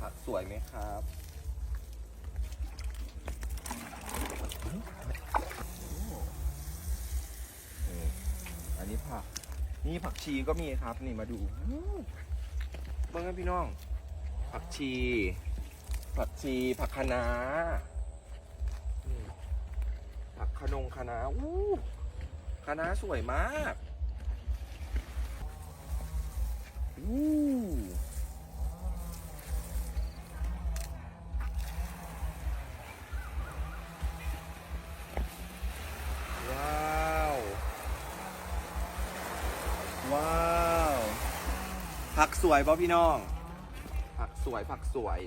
ผักสวยไหมครับ อันนี้ผัก นี่ผักชีก็มีครับ นี่มาดูเบิ่งกันพี่น้อง ผักชี ผักชี ผักคะน้า ขนงคะน้าอู้คะน้าสวยมากอู้ว้าว ว้าว ผักสวยป่ะพี่น้อง ผักสวยผักสวย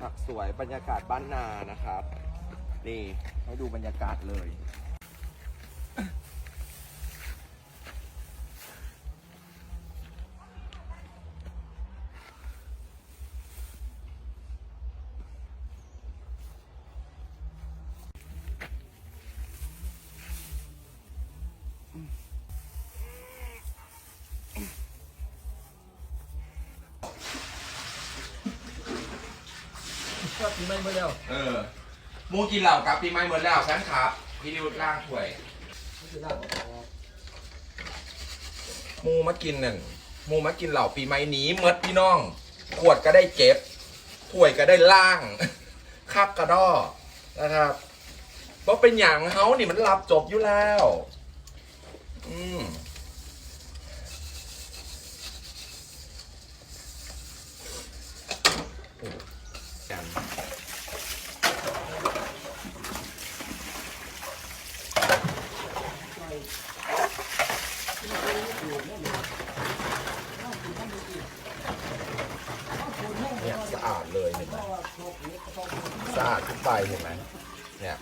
ผักสวยบรรยากาศบ้านนานะครับ นี่ให้ดูบรรยากาศเลยก็ถึงไม่เมื่อแล้วเออ มูกินเหล่ากับปีใหม่หมดแล้วฉันครับพี่ดิวล่างถ้วยหมูมากินหนั่นหมูมากินเหล่าปีใหม่หนีเมดพี่น้องขวดก็ได้เก็บถ้วยก็ได้ล่างคาบกระดอนะครับเพราะเป็นอย่างเฮานี่มันหลับจบอยู่แล้ว อืม เนี่ยสะอาดเลยเห็นไหมสะอาดทุกใบเห็นไหมเนี่ย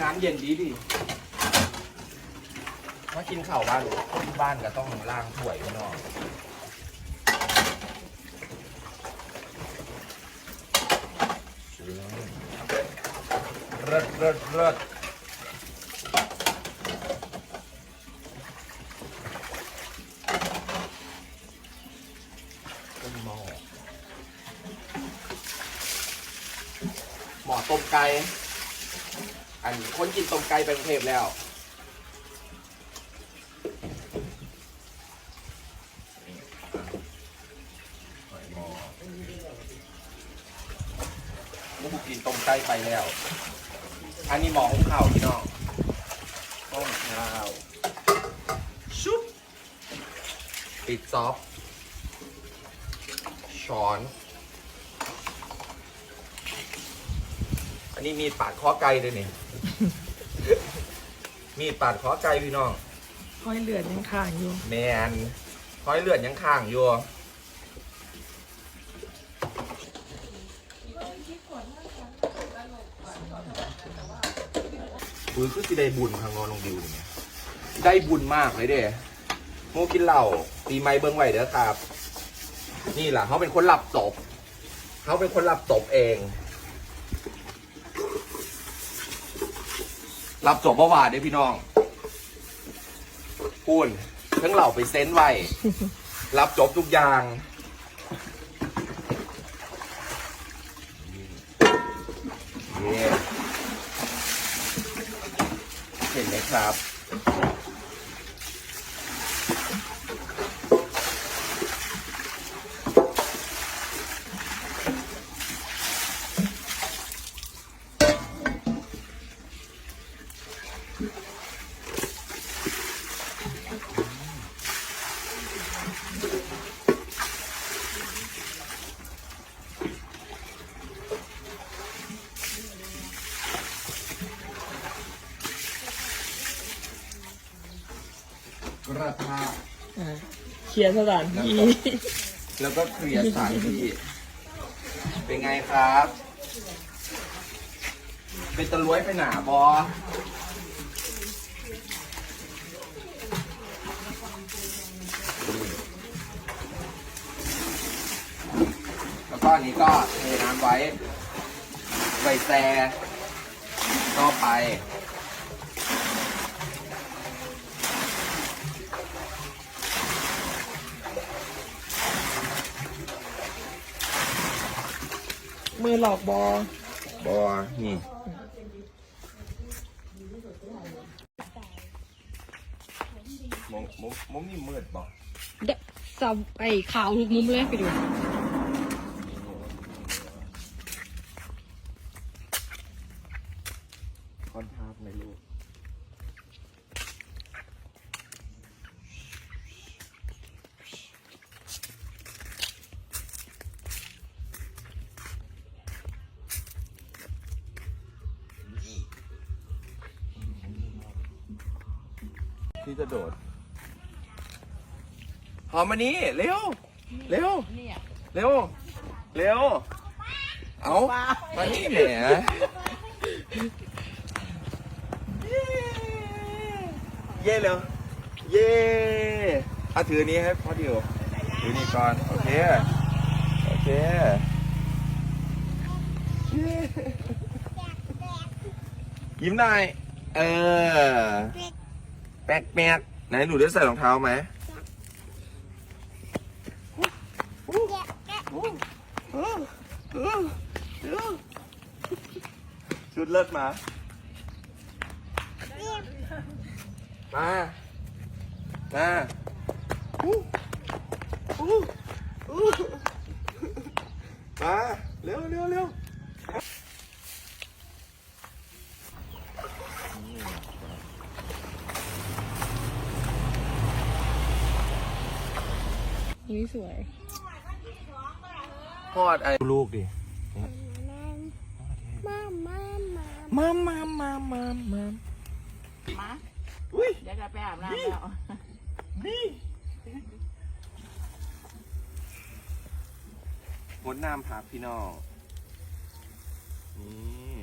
น้ำเย็นดีดี กินข้าวบ้านที่บ้านก็ต้องล้างถ้วยข้างนอกเลิศเลิศเลิศต้นหม้อหม้อต้มไก่ อันคนกินต้มไก่ไปกรุงเทพแล้ว ลูกกินต้มไก่ไปแล้ว อันนี้หมอหุงข้าวพี่น้องต้มข้าวชุบปิดซอฟช้อน อันนี้มีดปาดคอไก่ด้วยนี่ มีดปาดคอไก่พี่น้องห้อยเลือดยังข้างอยู่ แมนคอยเลือดยังข้างอยู่ บุญคือสิได้บุญทางนอนลงดิวเนี่ยได้บุญมากเลยเด้โมกินเหล้าปีใหม่เบิ้งไหวเด้อครับ นี่แหละเขาเป็นคนหลับศพเขาเป็นคนหลับศพเองหลับศพเมื่อวานเด้พี่น้องพูนทั้งเหล่าไปเซนไว้รับจบทุกอย่าง เย้เห็นไหม ครับ กระทะอ่าเคลียร์สถานที่แล้วก็เคลียร์สถานที่ เป็นไงครับ เป็นตะล้วยไปหนาบอแล้วก็อันนี้ก็เทน้ำไว้ใบแซต่อไป มือหลอกบอบอนี่มองมองมองนี่มืดบ่เด็กสับไอ้ขาวทุกมุมเลยไปดู ที่จะโดด หอมมานี้เร็ว เร็วเร็ว เร็ว เอามานี่แหมเย่เร็ว เย่อะถืออันนี้ให้พ่อดิวถือนี่ก่อน โอเค โอเคเย้ยิ้มหน่อยเออแป๊กแป๊กไหนหนูได้ใส่รองเท้าไหมชุดเลิศมา มา มาอู้อู้มา เร็วเร็วเร็ว สวยพอดไอ้ลูกดิมามามามามามามามามาอุ้ยเดี๋ยวจะไปอาบน้ำแล้วนี่งดน้ำพักพี่น้องนี่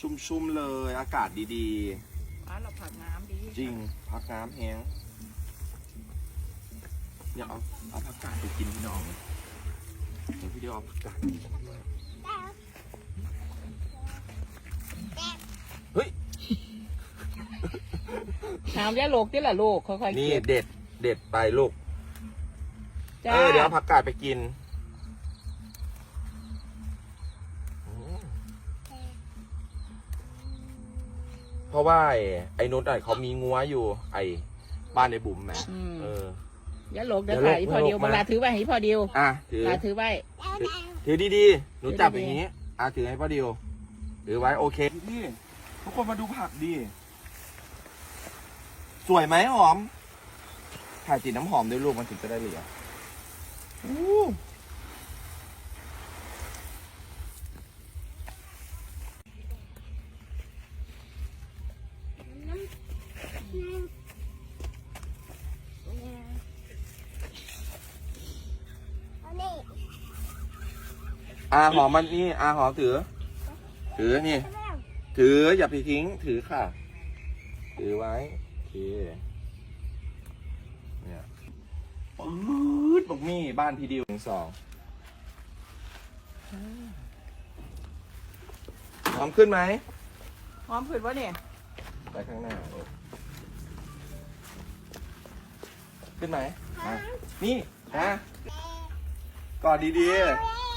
ชุ่มๆเลยอากาศดีมาเราผักน้ำดีๆจริงพักน้ำแห้ง เนี่ยเอาเอาผักกาดไปกินพี่น้องเดี๋ยวพี่เดียวเอาผักกาดไปกินด้วยเฮ้ยน้ำยาโลกที่ละลูกค่อยๆนี่เก็บเด็ดเด็ดไปลูกจ้าเออเดี๋ยวเอาผักกาดไปกินอืมเพราะว่าไอ้ไอ้นุชอะเขามีงัวอยู่ ไอ้บ้านไอ้บุ๋มแหมอืม เออ ยาโลกเดี๋ยวเดี๋ยวถ่ายพอเดียวโลกมาเวลาถือไว้ให้พอเดียวอะถือลาถือไว้แล้วแม่ถือดีๆ หนูจับถืออดีๆย่างนี้ อะถือให้พ่อดิวถือไว้โอเคพี่ทุกคนมาดูผักดิสวยไหมหอม ถ่ายติดน้ำหอมด้วยลูกมันถึงจะได้เหลือ อู้อาหอมมันนี่อาหอมถือ ถือนี่ ถืออย่าไปทิ้ง ถือค่ะ ถือไว้โอเคเนี่ยปื๊ดบอกมี่บ้านพี่ดิวหนึ่งสองพร้อมขึ้นไหมหอมผืนวะเนี่ยไปข้างหน้าลูกขึ้นไหมมานี่นะ กอดดีๆ